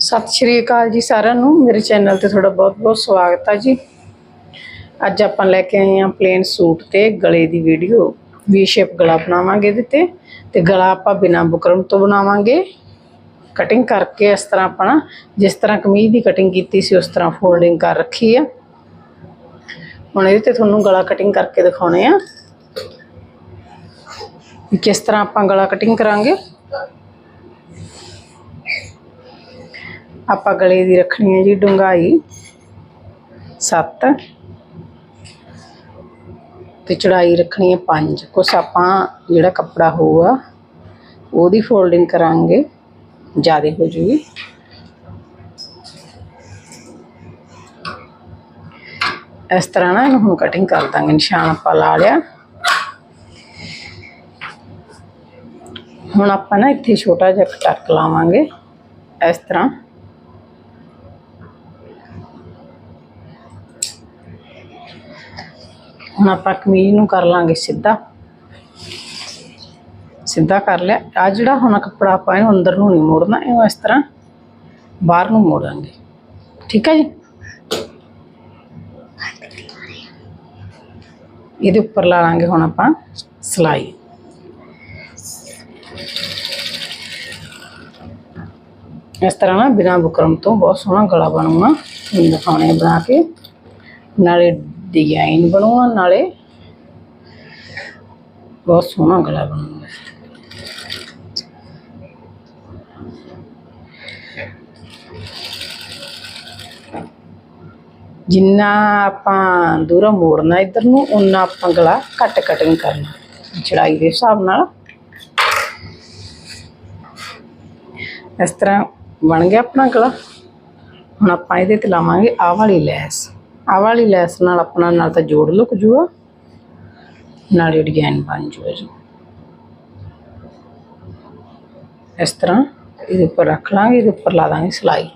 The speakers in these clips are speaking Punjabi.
ਸਤਿ ਸ਼੍ਰੀ ਅਕਾਲ ਜੀ ਸਾਰਿਆਂ ਨੂੰ। ਮੇਰੇ ਚੈਨਲ ਤੇ ਤੁਹਾਡਾ ਬਹੁਤ-ਬਹੁਤ ਸਵਾਗਤ ਹੈ ਜੀ। ਅੱਜ ਆਪਾਂ ਲੈ ਕੇ ਆਏ ਹਾਂ ਪਲੇਨ ਸੂਟ ਤੇ ਗਲੇ ਦੀ ਵੀਡੀਓ ਵੀ ਸ਼ੇਪ ਗਲਾ ਬਣਾਵਾਂਗੇ ਇਹਦੇ ਤੇ ਤੇ ਗਲਾ ਆਪਾਂ ਬਿਨਾ ਬੁਕਰਮ ਤੋਂ ਬਣਾਵਾਂਗੇ। ਕਟਿੰਗ ਕਰਕੇ ਇਸ ਤਰ੍ਹਾਂ ਆਪਣਾ ਜਿਸ ਤਰ੍ਹਾਂ ਕਮੀਜ਼ ਦੀ ਕਟਿੰਗ ਕੀਤੀ ਸੀ, ਉਸ ਤਰ੍ਹਾਂ ਫੋਲਡਿੰਗ ਕਰ ਰੱਖੀ ਆ। ਹੁਣ ਇਹਦੇ ਤੇ ਤੁਹਾਨੂੰ ਗਲਾ ਕਟਿੰਗ ਕਰਕੇ ਦਿਖਾਉਣੇ ਆ। ਵੀ ਕਿਸ ਤਰ੍ਹਾਂ ਆਪਾਂ ਗਲਾ ਕਟਿੰਗ ਕਰਾਂਗੇ। ਆਪਾਂ ਗਲੇ ਦੀ ਰੱਖਣੀ ਹੈ ਜੀ ਡੂੰਘਾਈ। 7 ਤੇ ਚੜਾਈ ਰੱਖਣੀ ਹੈ 5 ਕੁਛ ਆਪਾਂ ਜਿਹੜਾ ਕੱਪੜਾ ਹੋਊਗਾ, ਉਹਦੀ ਫੋਲਡਿੰਗ ਕਰਾਂਗੇ। ਜ਼ਿਆਦਾ ਹੋ ਜੂਗੀ। ਇਸ ਤਰ੍ਹਾਂ ਨਾ ਇਹਨੂੰ ਹੁਣ ਕਟਿੰਗ ਕਰ ਦਾਂਗੇ। ਨਿਸ਼ਾਨ ਆਪਾਂ ਲਾ ਲਿਆ। ਹੁਣ ਆਪਾਂ ਨਾ ਇੱਥੇ ਛੋਟਾ ਜਿਹਾ ਟੱਕ ਲਾਵਾਂਗੇ। ਇਸ ਤਰ੍ਹਾਂ। ਹੁਣ ਆਪਾਂ ਕਮੀਜ਼ ਨੂੰ ਕਰ ਲਾਂਗੇ ਸਿੱਧਾ। ਸਿੱਧਾ ਕਰ ਲਿਆ। ਆ ਜਿਹੜਾ ਹੁਣ ਕੱਪੜਾ ਆਪਾਂ ਇਹਨੂੰ ਅੰਦਰ ਨੂੰ ਨਹੀਂ ਮੋੜਨਾ, ਇਹਨੂੰ ਇਸ ਤਰ੍ਹਾਂ ਬਾਹਰ ਨੂੰ ਮੋੜਾਂਗੇ ਠੀਕ ਹੈ ਜੀ? ਇਹਦੇ ਉੱਪਰ ਲਾ ਲਾਂਗੇ ਹੁਣ ਆਪਾਂ ਸਲਾਈ। ਇਸ ਤਰ੍ਹਾਂ ਨਾ ਬਿਨਾ ਬੁਕਰਮ ਤੋਂ ਬਹੁਤ ਸੋਹਣਾ ਗਲਾ ਬਣੂਗਾ। ਤੁਹਾਨੂੰ ਦਿਖਾਉਣੇ ਬਣਾ ਕੇ। ਨਾਲੇ ਡਿਜ਼ਾਈਨ ਬਣੂਗਾ ਨਾਲੇ ਬਹੁਤ ਸੋਹਣਾ ਗਲਾ ਬਣੂਗਾ ਜਿੰਨਾ ਆਪਾਂ ਦੂਰੋਂ ਮੋੜਨਾ ਇੱਧਰ ਨੂੰ ਉਨਾ ਆਪਾਂ ਗਲਾ ਕੱਟ ਕਟਿੰਗ ਕਰਨਾ, ਚੜਾਈ ਦੇ ਹਿਸਾਬ ਨਾਲ। ਇਸ ਤਰ੍ਹਾਂ ਬਣ ਗਿਆ ਆਪਣਾ ਗਲਾ। ਹੁਣ ਆਪਾਂ ਇਹਦੇ ਤੇ ਲਾਵਾਂਗੇ ਆਹ ਵਾਲੀ ਲੈਸ। ਆਹ ਵਾਲੀ ਲੈਸ ਨਾਲ ਆਪਣਾ ਨਾਲ ਤਾਂ ਜੋੜ ਲੁਕ ਜੂਗਾ ਨਾਲੇ ਡਿਜ਼ਾਈਨ ਬਣ ਜੂਗਾ ਜੀ। ਇਸ ਤਰ੍ਹਾਂ ਇਹਦੇ ਉੱਪਰ ਰੱਖ ਲਾਂਗੇ, ਇਹਦੇ ਉੱਪਰ ਲਾ ਦਾਂਗੇ ਸਿਲਾਈ।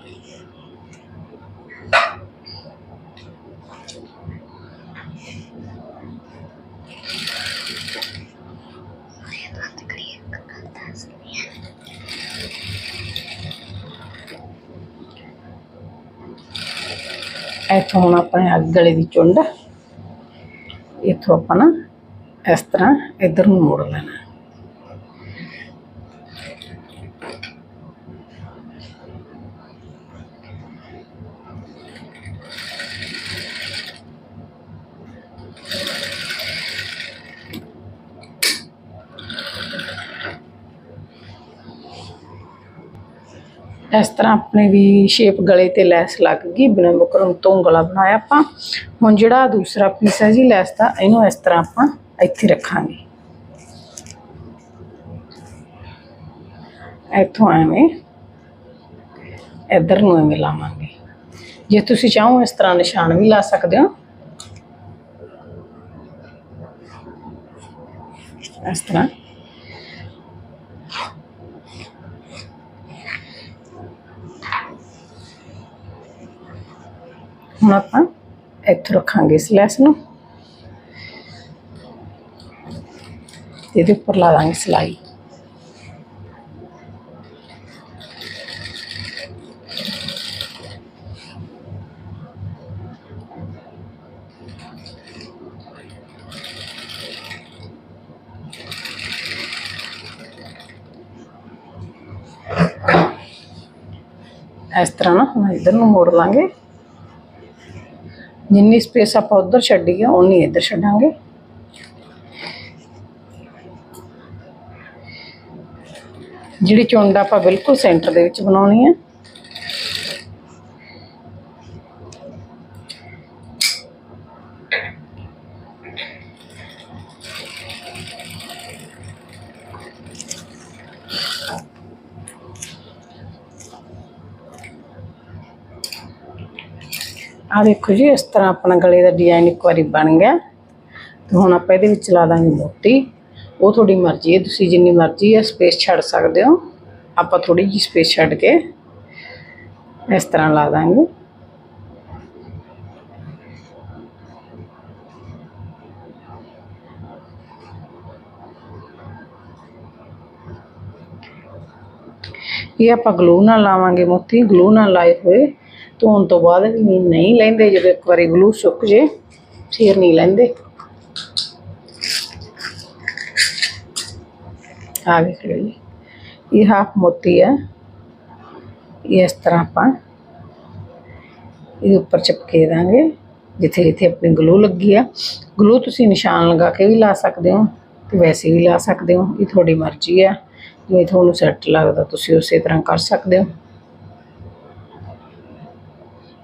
ਇੱਥੋਂ ਹੁਣ ਆਪਣੇ ਅੱਗ ਗਲੇ ਦੀ ਚੁੰਡ, ਇੱਥੋਂ ਆਪਾਂ ਨਾ ਇਸ ਤਰ੍ਹਾਂ ਇੱਧਰ ਨੂੰ ਮੋੜ ਲੈਣਾ। ਇਸ ਤਰ੍ਹਾਂ ਆਪਣੇ ਵੀ ਸ਼ੇਪ ਗਲੇ ਤੇ ਲੈਸ ਲੱਗ ਗਈ, ਬਿਨਾਂ ਬੁਕਰਮ ਤੋਂ ਗਲਾ ਬਣਾਇਆ ਆਪਾਂ। ਹੁਣ ਜਿਹੜਾ ਦੂਸਰਾ ਪੀਸ ਹੈ ਜੀ ਲੈਸ ਦਾ, ਇਹਨੂੰ ਇਸ ਤਰ੍ਹਾਂ ਆਪਾਂ ਇੱਥੇ ਰੱਖਾਂਗੇ। ਇੱਥੋਂ ਐਵੇਂ, ਇੱਧਰ ਨੂੰ ਐਵੇਂ ਲਾਵਾਂਗੇ। ਜੇ ਤੁਸੀਂ ਚਾਹੋ ਇਸ ਤਰ੍ਹਾਂ ਨਿਸ਼ਾਨ ਵੀ ਲਾ ਸਕਦੇ ਹੋ। ਇਸ ਤਰ੍ਹਾਂ। ਹੁਣ ਆਪਾਂ ਇੱਥੋਂ ਰੱਖਾਂਗੇ ਇਸ ਲੈਸ ਨੂੰ। ਇਹਦੇ ਉੱਪਰ ਲਾ ਦਾਂਗੇ ਸਿਲਾਈ। ਇਸ ਤਰ੍ਹਾਂ ਨਾ ਹੁਣ ਇਧਰ ਨੂੰ ਮੋੜ ਲਾਂਗੇ। ਜਿੰਨੀ ਸਪੇਸ ਆਪਾਂ ਉਧਰ ਛੱਡੀ ਆ ਉਨੀ ਇੱਧਰ ਛੱਡਾਂਗੇ। ਜਿਹੜੀ ਚੁੰਡ ਆਪਾਂ ਬਿਲਕੁਲ ਸੈਂਟਰ ਦੇ ਵਿੱਚ ਬਣਾਉਣੀ ਹੈ। ਆ ਦੇਖੋ ਜੀ ਇਸ ਤਰ੍ਹਾਂ ਆਪਣਾ ਗਲੇ ਦਾ ਡਿਜ਼ਾਈਨ ਇੱਕ ਵਾਰੀ ਬਣ ਗਿਆ ਤੇ ਹੁਣ ਆਪਾਂ ਇਹਦੇ ਵਿੱਚ ਲਾ ਦਾਂਗੇ ਮੋਤੀ ਉਹ ਤੁਹਾਡੀ ਮਰਜ਼ੀ ਹੈ ਤੁਸੀਂ ਜਿੰਨੀ ਮਰਜ਼ੀ ਹੈ ਸਪੇਸ ਛੱਡ ਸਕਦੇ ਹੋ ਆਪਾਂ ਥੋੜੀ ਜਿਹੀ ਸਪੇਸ ਛੱਡ ਕੇ ਇਸ ਤਰ੍ਹਾਂ ਲਾ ਦਾਂਗੇ ਇਹ ਆਪਾਂ ਗਲੂ ਨਾਲ ਲਾਵਾਂਗੇ ਮੋਤੀ ਗਲੂ ਨਾਲ ਲਾਏ ਹੋਏ ਧੋਣ ਤੋਂ ਬਾਅਦ ਵੀ ਨਹੀਂ ਲੈਂਦੇ, ਜਦੋਂ ਇੱਕ ਵਾਰੀ ਗਲੂ ਸੁੱਕ ਜੇ, ਫਿਰ ਨਹੀਂ ਲੈਂਦੇ। ਆ ਵੇਖ ਲਓ ਜੀ, ਇਹ ਹਾਫ ਮੋਤੀ ਹੈ। ਇਸ ਤਰ੍ਹਾਂ ਆਪਾਂ ਇਹ ਉੱਪਰ ਚਿਪਕੇ ਦਾਂਗੇ, ਜਿੱਥੇ ਜਿੱਥੇ ਆਪਣੀ ਗਲੂ ਲੱਗੀ ਆ। ਗਲੂ ਤੁਸੀਂ ਨਿਸ਼ਾਨ ਲਗਾ ਕੇ ਵੀ ਲਾ ਸਕਦੇ ਹੋ ਤੇ ਵੈਸੇ ਵੀ ਲਾ ਸਕਦੇ ਹੋ, ਇਹ ਤੁਹਾਡੀ ਮਰਜ਼ੀ ਆ। ਜਿਵੇਂ ਤੁਹਾਨੂੰ ਸੈੱਟ ਲੱਗਦਾ, ਤੁਸੀਂ ਉਸੇ ਤਰ੍ਹਾਂ ਕਰ ਸਕਦੇ ਹੋ।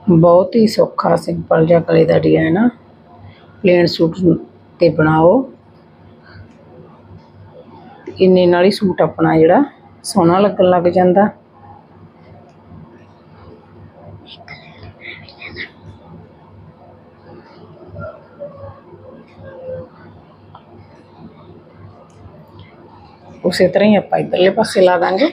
ਬਹੁਤ ਹੀ ਸੌਖਾ ਸਿੰਪਲ ਜਿਹਾ ਗਲੇ ਦਾ ਡਿਜ਼ਾਈਨ ਆ ਪਲੇਨ ਸੂਟ ਤੇ ਬਣਾਓ। ਇੰਨੇ ਨਾਲ ਹੀ ਸੂਟ ਆਪਣਾ ਜਿਹੜਾ ਸੋਹਣਾ ਲੱਗਣ ਲੱਗ ਜਾਂਦਾ। ਉਸੇ ਤਰ੍ਹਾਂ ਹੀ ਆਪਾਂ ਇਧਰਲੇ ਪਾਸੇ ਲਾ ਦਾਂਗੇ।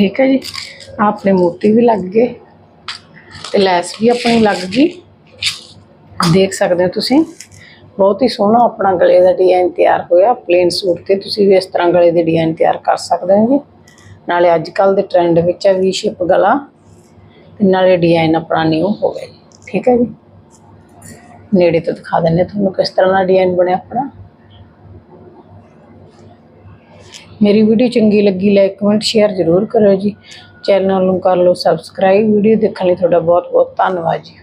ਠੀਕ ਹੈ ਜੀ। ਆਪਣੇ ਮੋਤੀ ਵੀ ਲੱਗ ਗਏ ਤੇ ਲੈਸ ਵੀ ਆਪਣੀ ਲੱਗ ਗਈ। ਦੇਖ ਸਕਦੇ ਹੋ ਤੁਸੀਂ, ਬਹੁਤ ਹੀ ਸੋਹਣਾ ਆਪਣਾ ਗਲੇ ਦਾ ਡਿਜ਼ਾਈਨ ਤਿਆਰ ਹੋਇਆ। ਪਲੇਨ ਸੂਟ ਤੇ ਤੁਸੀਂ ਵੀ ਇਸ ਤਰ੍ਹਾਂ ਗਲੇ ਦੇ ਡਿਜ਼ਾਈਨ ਤਿਆਰ ਕਰ ਸਕਦੇ ਹੋ ਜੀ। ਨਾਲੇ ਅੱਜ ਕੱਲ ਦੇ ਟ੍ਰੈਂਡ ਵਿੱਚ ਹੈ ਵੀ ਸ਼ੇਪ ਗਲਾ ਤੇ ਨਾਲੇ ਡਿਜ਼ਾਈਨ ਆਪਣਾ ਨਿਊ ਹੋ ਗਿਆ ਠੀਕ ਹੈ ਜੀ। ਨੇੜੇ ਤੋਂ ਦਿਖਾ ਦਿੰਦੇ ਤੁਹਾਨੂੰ ਕਿਸ ਤਰ੍ਹਾਂ ਦਾ ਡਿਜ਼ਾਈਨ ਬਣਿਆ ਆਪਣਾ। ਮੇਰੀ ਵੀਡੀਓ ਚੰਗੀ ਲੱਗੀ ਲਾਈਕ ਕਮੈਂਟ ਸ਼ੇਅਰ ਜ਼ਰੂਰ ਕਰਿਓ ਜੀ। ਚੈਨਲ ਨੂੰ ਕਰ ਲਓ ਸਬਸਕ੍ਰਾਈਬ ਵੀਡੀਓ ਦੇਖਣ ਲਈ ਤੁਹਾਡਾ ਬਹੁਤ ਬਹੁਤ ਧੰਨਵਾਦ ਜੀ।